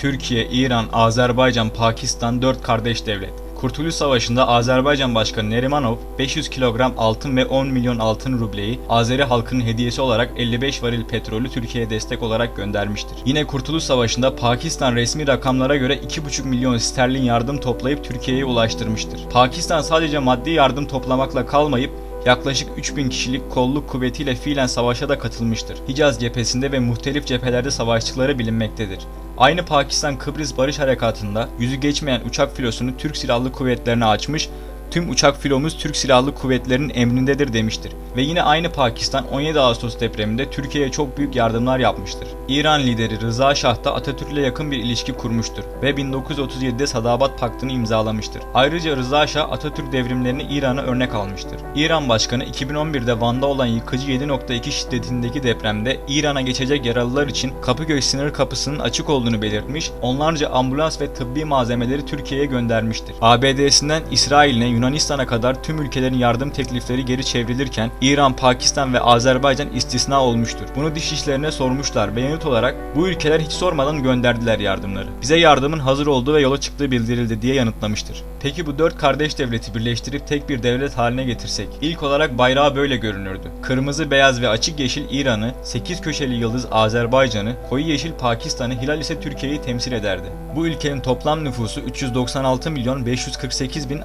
Türkiye, İran, Azerbaycan, Pakistan 4 kardeş devlet. Kurtuluş Savaşı'nda Azerbaycan Başkanı Nerimanov 500 kilogram altın ve 10 milyon altın rubleyi Azeri halkının hediyesi olarak 55 varil petrolü Türkiye'ye destek olarak göndermiştir. Yine Kurtuluş Savaşı'nda Pakistan resmi rakamlara göre 2,5 milyon sterlin yardım toplayıp Türkiye'ye ulaştırmıştır. Pakistan sadece maddi yardım toplamakla kalmayıp yaklaşık 3000 kişilik kolluk kuvvetiyle fiilen savaşa da katılmıştır. Hicaz cephesinde ve muhtelif cephelerde savaştıkları bilinmektedir. Aynı Pakistan Kıbrıs Barış Harekatı'nda yüzü geçmeyen uçak filosunu Türk Silahlı Kuvvetlerine açmış, tüm uçak filomuz Türk Silahlı Kuvvetleri'nin emrindedir demiştir. Ve yine aynı Pakistan 17 Ağustos depreminde Türkiye'ye çok büyük yardımlar yapmıştır. İran lideri Rıza Şah da Atatürk ile yakın bir ilişki kurmuştur ve 1937'de Sadabat Paktı'nı imzalamıştır. Ayrıca Rıza Şah Atatürk devrimlerini İran'a örnek almıştır. İran Başkanı 2011'de Van'da olan yıkıcı 7.2 şiddetindeki depremde İran'a geçecek yaralılar için Kapıköy sınır kapısının açık olduğunu belirtmiş, onlarca ambulans ve tıbbi malzemeleri Türkiye'ye göndermiştir. ABD'sinden İsrail'ine Yunanistan'a kadar tüm ülkelerin yardım teklifleri geri çevrilirken İran, Pakistan ve Azerbaycan istisna olmuştur. Bunu dışişlerine sormuşlar ve yanıt olarak bu ülkeler hiç sormadan gönderdiler yardımları. Bize yardımın hazır olduğu ve yola çıktığı bildirildi diye yanıtlamıştır. Peki bu dört kardeş devleti birleştirip tek bir devlet haline getirsek? İlk olarak bayrağı böyle görünürdü. Kırmızı, beyaz ve açık yeşil İran'ı, 8 köşeli yıldız Azerbaycan'ı, koyu yeşil Pakistan'ı, hilal ise Türkiye'yi temsil ederdi. Bu ülkenin toplam nüfusu 396 milyon 548 bin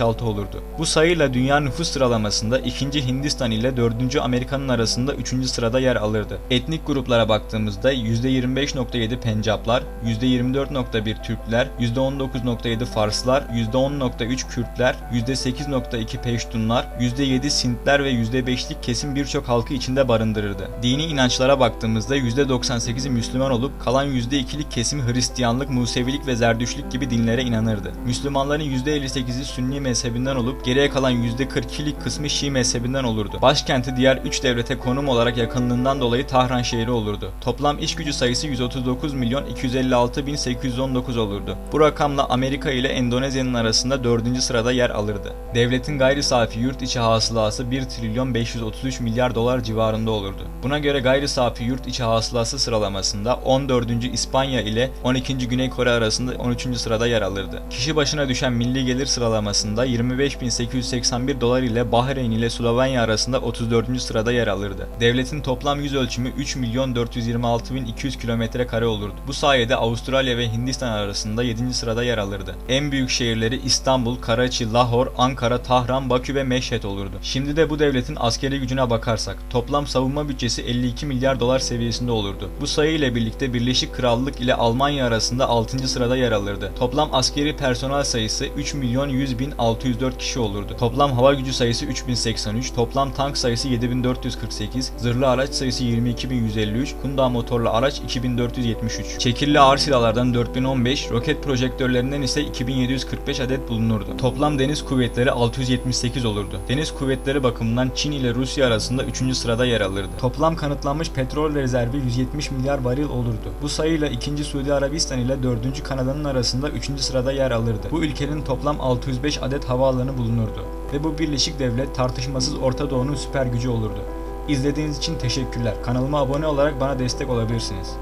676 olurdu. Bu sayıyla dünya nüfus sıralamasında 2. Hindistan ile 4. Amerika'nın arasında 3. sırada yer alırdı. Etnik gruplara baktığımızda %25.7 Pencaplar, %24.1 Türkler, %19.7 Farslar, %10.3 Kürtler, %8.2 Peştunlar, %7 Sintler ve %5'lik kesim birçok halkı içinde barındırırdı. Dini inançlara baktığımızda %98'i Müslüman olup kalan %2'lik kesimi Hristiyanlık, Musevilik ve Zerdüşlük gibi dinlere inanırdı. Müslümanların %58'i Sünni mezhebinden olup geriye kalan %42'lik kısmı Şii mezhebinden olurdu. Başkenti diğer 3 devlete konum olarak yakınlığından dolayı Tahran şehri olurdu. Toplam iş gücü sayısı 139 milyon 256 bin 819 olurdu. Bu rakamla Amerika ile Endonezya'nın arasında 4. sırada yer alırdı. Devletin gayri safi yurt içi hasılası 1 trilyon 533 milyar dolar civarında olurdu. Buna göre gayri safi yurt içi hasılası sıralamasında 14. İspanya ile 12. Güney Kore arasında 13. sırada yer alırdı. Kişi başına düşen milli gelir sıralamasında 25.881 dolar ile Bahreyn ile Slovenya arasında 34. sırada yer alırdı. Devletin toplam yüz ölçümü 3 milyon 426 bin 200 kilometre kare olurdu. Bu sayede Avustralya ve Hindistan arasında 7. sırada yer alırdı. En büyük şehirleri İstanbul, Karaçi, Lahor, Ankara, Tahran, Bakü ve Meşhed olurdu. Şimdi de bu devletin askeri gücüne bakarsak toplam savunma bütçesi 52 milyar dolar seviyesinde olurdu. Bu sayı ile birlikte Birleşik Krallık ile Almanya arasında 6. sırada yer alırdı. Toplam askeri personel sayısı 3 milyon 100 bin 604 kişi olurdu. Toplam hava gücü sayısı 3083, toplam tank sayısı 7448, zırhlı araç sayısı 22153, Kunda motorlu araç 2473. Çekirli ağır silahlardan 4015, roket projektörlerinden ise 2745 adet bulunurdu. Toplam deniz kuvvetleri 678 olurdu. Deniz kuvvetleri bakımından Çin ile Rusya arasında 3. sırada yer alırdı. Toplam kanıtlanmış petrol rezervi 170 milyar varil olurdu. Bu sayıyla 2. Suudi Arabistan ile 4. Kanada'nın arasında 3. sırada yer alırdı. Bu ülkenin toplam 605 adet havaalanı bulunurdu. Ve bu birleşik devlet tartışmasız Orta Doğu'nun süper gücü olurdu. İzlediğiniz için teşekkürler. Kanalıma abone olarak bana destek olabilirsiniz.